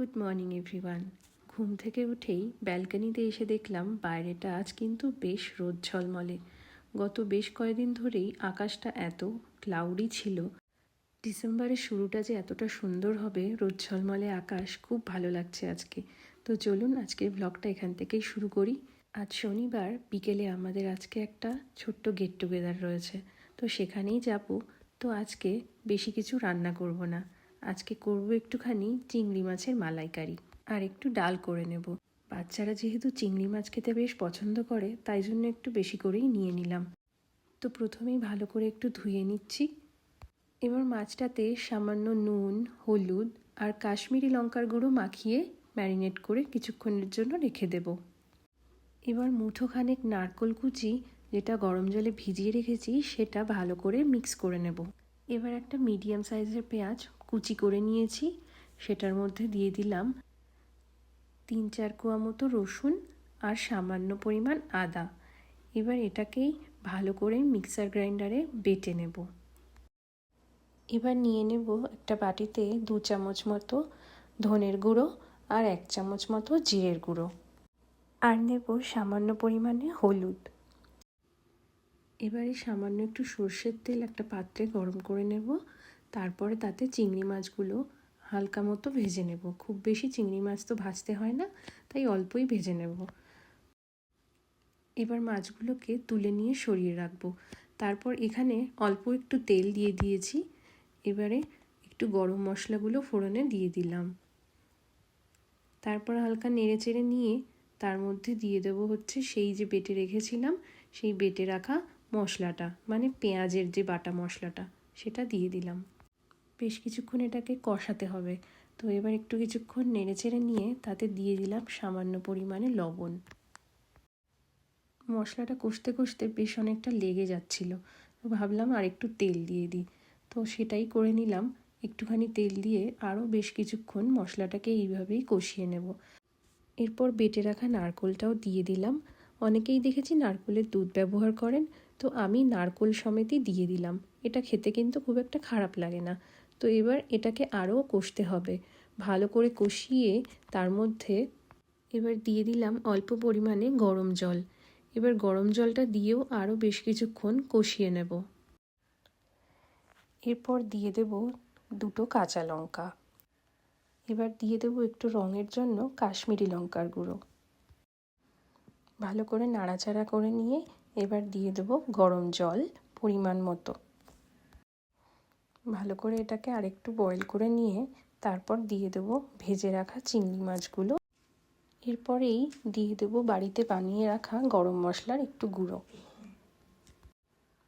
Good morning everyone ঘুম থেকে উঠেই ব্যালকনিতে এসে দেখলাম বাইরেটা আজ কিন্তু বেশ রোদ ঝলমলে। গত বেশ কয়েকদিন ধরেই আকাশটা এত ক্লাউডি ছিল। ডিসেম্বরের শুরুটা যে এতটা সুন্দর হবে, রোদ ঝলমলে আকাশ খুব ভালো লাগছে আজকে। তো চলুন আজকের ব্লগটা এখান থেকেই শুরু করি। আজ শনিবার, বিকেলে আমাদের আজকে একটা ছোট্ট গেট টুগেদার রয়েছে। তো সেখানেই যাব। তো আজকে বেশি কিছু রান্না করব না। আজকে করব একটুখানি চিংড়ি মাছের মালাইকারি আর একটু ডাল করে নেব। বাচ্চারা যেহেতু চিংড়ি মাছ খেতে বেশ পছন্দ করে, তাই জন্য একটু বেশি করেই নিয়ে নিলাম। তো প্রথমেই ভালো করে একটু ধুয়ে নিচ্ছি। এবার মাছটাতে সামান্য নুন, হলুদ আর কাশ্মীরি লঙ্কার গুঁড়ো মাখিয়ে ম্যারিনেট করে কিছুক্ষণের জন্য রেখে দেব। এবার মুঠোখানেক নারকোল কুচি, যেটা গরম জলে ভিজিয়ে রেখেছি, সেটা ভালো করে মিক্স করে নেব। এবার একটা মিডিয়াম সাইজের পেঁয়াজ কুচি করে নিয়েছি। সেটার মধ্যে দিয়ে দিলাম তিন চার কোয়া মতো রসুন আর সামান্য পরিমাণ আদা। এবার এটাকেই ভালো করে মিক্সার গ্রাইন্ডারে বেটে নেব। এবার নিয়ে নেব একটা বাটিতে দু চামচ মতো ধনের গুঁড়ো আর এক চামচ মতো জিরের গুঁড়ো। আর নেব সামান্য পরিমাণে হলুদ। এবারে সামান্য একটু সর্ষের তেল একটা পাত্রে গরম করে নেব। তারপরে তাতে চিংড়ি মাছগুলো হালকা মতো ভেজে নেব। খুব বেশি চিংড়ি মাছ তো ভাজতে হয় না, তাই অল্পই ভেজে নেব। এবার মাছগুলোকে তুলে নিয়ে সরিয়ে রাখব। তারপর এখানে অল্প একটু তেল দিয়ে দিয়েছি। এবারে একটু গরম মশলাগুলো ফোড়নে দিয়ে দিলাম। তারপর হালকা নেড়ে চেড়ে নিয়ে তার মধ্যে দিয়ে দেবো হচ্ছে সেই যে বেটে রেখেছিলাম, সেই বেটে রাখা মশলাটা মানে পেঁয়াজের যে বাটা মশলাটা, সেটা দিয়ে দিলাম। বেশ কিছুক্ষণ এটাকে কষাতে হবে। তো এবার একটু কিছুক্ষণ নেড়ে চেড়ে নিয়ে তাতে দিয়ে দিলাম সামান্য পরিমাণে লবণ। মশলাটা কষতে কষতে বেশ অনেকটা লেগে যাচ্ছিল। তো ভাবলাম আর একটু তেল দিয়ে দিই। তো সেটাই করে নিলাম। একটুখানি তেল দিয়ে আরও বেশ কিছুক্ষণ মশলাটাকে এইভাবেই কষিয়ে নেব। এরপর বেটে রাখা নারকোলটাও দিয়ে দিলাম। অনেকেই দেখেছি নারকোলের দুধ ব্যবহার করেন। তো আমি নারকোল সমেতই দিয়ে দিলাম। এটা খেতে কিন্তু খুব একটা খারাপ লাগে না। তো এবার এটাকে আরও কষতে হবে। ভালো করে কষিয়ে তার মধ্যে এবার দিয়ে দিলাম অল্প পরিমাণে গরম জল। এবার গরম জলটা দিয়েও আরও বেশ কিছুক্ষণ কষিয়ে নেব। এরপর দিয়ে দেব দুটো কাঁচা লঙ্কা। এবার দিয়ে দেব একটু রঙের জন্য কাশ্মীরি লঙ্কার গুঁড়ো। ভালো করে নাড়াচাড়া করে নিয়ে এবার দিয়ে দেব গরম জল পরিমাণ মতো। ভালো করে এটাকে আরেকটু বয়েল করে নিয়ে তারপর দিয়ে দেব ভেজে রাখা চিংড়ি মাছগুলো। এরপরেই দিয়ে দেব বাড়িতে বানিয়ে রাখা গরম মশলার একটু গুঁড়ো।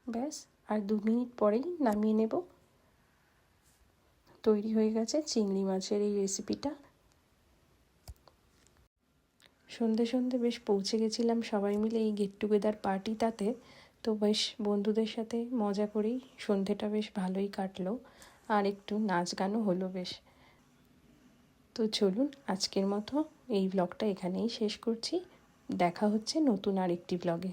ব্যাস, আর দু মিনিট পরেই নামিয়ে নেব। তৈরি হয়ে গেছে চিংড়ি মাছের এই রেসিপিটা সন্ধে সন্ধে বেশ পৌঁছে গেছিলাম সবাই মিলে এই গেট টুগেদার পার্টিটাতে তো বেশ বন্ধুদের সাথে মজা করেই সন্ধেটা বেশ ভালোই কাটলো। আর একটু নাচ গানও হলো বেশ। তো চলুন আজকের মতো এই ব্লগটা এখানেই শেষ করছি। দেখা হচ্ছে নতুন আরেকটি ব্লগে